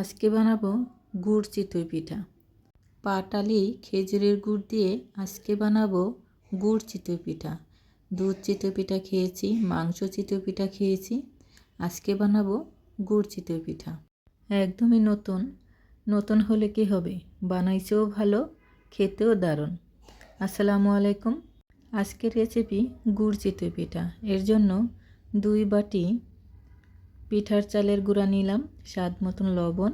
আজকে বানাবো গুড় চিতই পিঠা। পাটালি খেজুরের গুড় দিয়ে আজকে বানাবো গুড় চিতই পিঠা। দুধ চিতই পিঠা খেয়েছি, মাংস চিতই পিঠা খেয়েছি। আজকে বানাবো গুড় চিতই পিঠা। একদমই নতুন নতুন হলে কি হবে? বানাইছেও ভালো, খেতেও দারুণ। আসসালামু আলাইকুম। আজকের রেসিপি গুড় চিতই পিঠা। এর জন্য দুই বাটি পিঠার চালের গুঁড়া নিলাম, স্বাদ মতন লবণ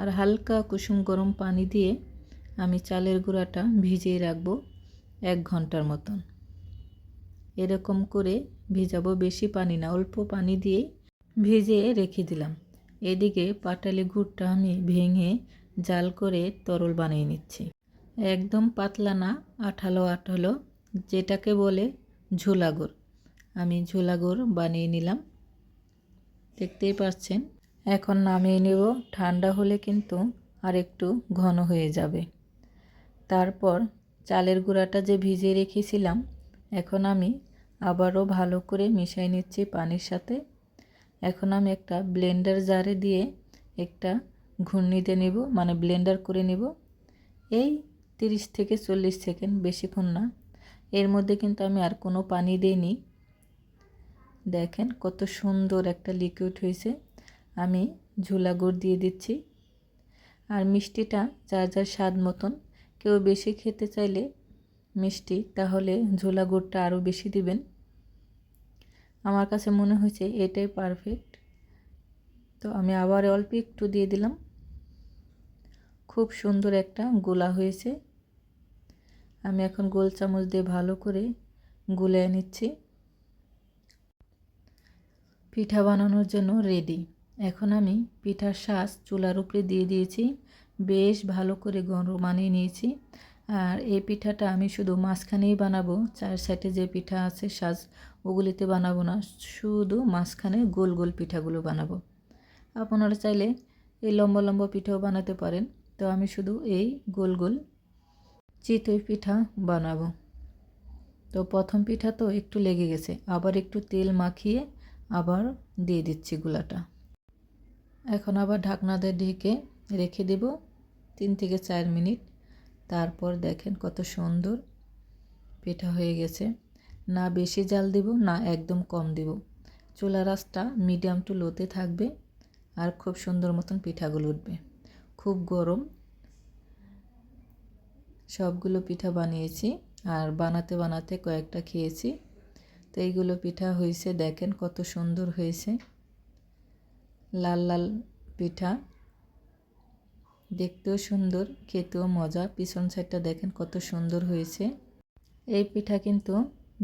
আর হালকা কুসুম গরম পানি দিয়ে আমি চালের গুঁড়াটা ভিজিয়ে রাখব এক ঘণ্টার মতন। এরকম করে ভিজাবো বেশি পানি না, অল্প পানি দিয়ে ভিজিয়ে রেখে দিলাম। এদিকে পাটালি গুড়টা আমি ভেঙে জাল করে তরল বানিয়ে নিচ্ছি। একদম পাতলা না, আঠালো আঠালো, যেটাকে বলে ঝোলা গুড় আমি ঝোলা বানিয়ে নিলাম। দেখতেই পাচ্ছেন, এখন নামিয়ে নেব। ঠান্ডা হলে কিন্তু আর একটু ঘন হয়ে যাবে। তারপর চালের গুঁড়াটা যে ভিজিয়ে রেখেছিলাম, এখন আমি আবারও ভালো করে মিশিয়ে নিচ্ছি পানির সাথে। এখন আমি একটা ব্লেন্ডার জারে দিয়ে একটা ঘূর্ণিতে নেব মানে ব্লেন্ডার করে নেব। এই তিরিশ থেকে চল্লিশ সেকেন্ড, বেশিক্ষণ না। এর মধ্যে কিন্তু আমি আর কোনো পানি দিইনি। দেখেন কত সুন্দর একটা লিকুইড হয়েছে। আমি ঝোলা গুড় দিয়ে দিচ্ছি। আর মিষ্টিটা যার যার স্বাদ মতন, কেউ বেশি খেতে চাইলে মিষ্টি, তাহলে ঝোলা গুড়টা আরও বেশি দিবেন। আমার কাছে মনে হয়েছে এটাই পারফেক্ট তো আমি আবার অল্প একটু দিয়ে দিলাম। খুব সুন্দর একটা গোলা হয়েছে। আমি এখন গোল চামচ দিয়ে ভালো করে গুলে নিচ্ছি। পিঠা বানানোর জন্য রেডি এখন আমি পিঠার শ্বাস চুলার উপরে দিয়ে দিয়েছি। বেশ ভালো করে গরম বানিয়ে নিয়েছি। আর এই পিঠাটা আমি শুধু মাঝখানেই বানাবো। চার সাইডে যে পিঠা আছে সাজ, ওগুলিতে বানাবো না। শুধু মাঝখানে গোল গোল পিঠাগুলো বানাবো। আপনারা চাইলে এই লম্বা লম্বা পিঠাও বানাতে পারেন। তো আমি শুধু এই গোল গোল চিতই পিঠা বানাবো। তো প্রথম পিঠা তো একটু লেগে গেছে। আবার একটু তেল মাখিয়ে আবার দিয়ে দিচ্ছি গুলাটা। এখন আবার ঢাকনা দিয়ে ঢেকে রেখে দেব তিন থেকে চার মিনিট। তারপর দেখেন কত সুন্দর পিঠা হয়ে গেছে। না বেশি জাল দেব, না একদম কম দেব। চুলা রাসটা মিডিয়াম টু লোতে থাকবে আর খুব সুন্দর মতন পিঠাগুলো উঠবে। খুব গরম। সবগুলো পিঠা বানিয়েছি আর বানাতে বানাতে কয়েকটা খেয়েছি। তো এইগুলো পিঠা হয়েছে দেখেন কত সুন্দর হয়েছে। লাল লাল পিঠা, দেখতেও সুন্দর, খেতেও মজা। পিছন সাইডটা দেখেন কত সুন্দর হয়েছে। এই পিঠা কিন্তু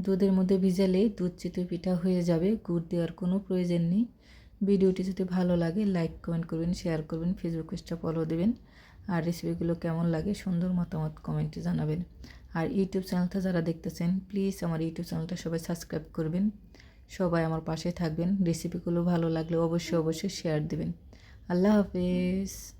দুধের মধ্যে ভিজালেই দুধ চিতই পিঠা হয়ে যাবে, গুড় দেওয়ার কোনো প্রয়োজন নেই। ভিডিওটি যদি ভালো লাগে, লাইক, কমেন্ট করবেন, শেয়ার করবেন ফেসবুক পেজটা ফলো দেবেন। আর রেসিপিগুলো কেমন লাগে সুন্দর মতামত কমেন্টে জানাবেন। আর ইউটিউব চ্যানেলটা যারা দেখতেছেন প্লিজ আমার ইউটিউব চ্যানেলটা সবাই সাবস্ক্রাইব করবেন। সবাই আমার পাশে থাকবেন। রেসিপিগুলো ভালো লাগলে অবশ্যই অবশ্যই শেয়ার দেবেন। আল্লাহ হাফেজ।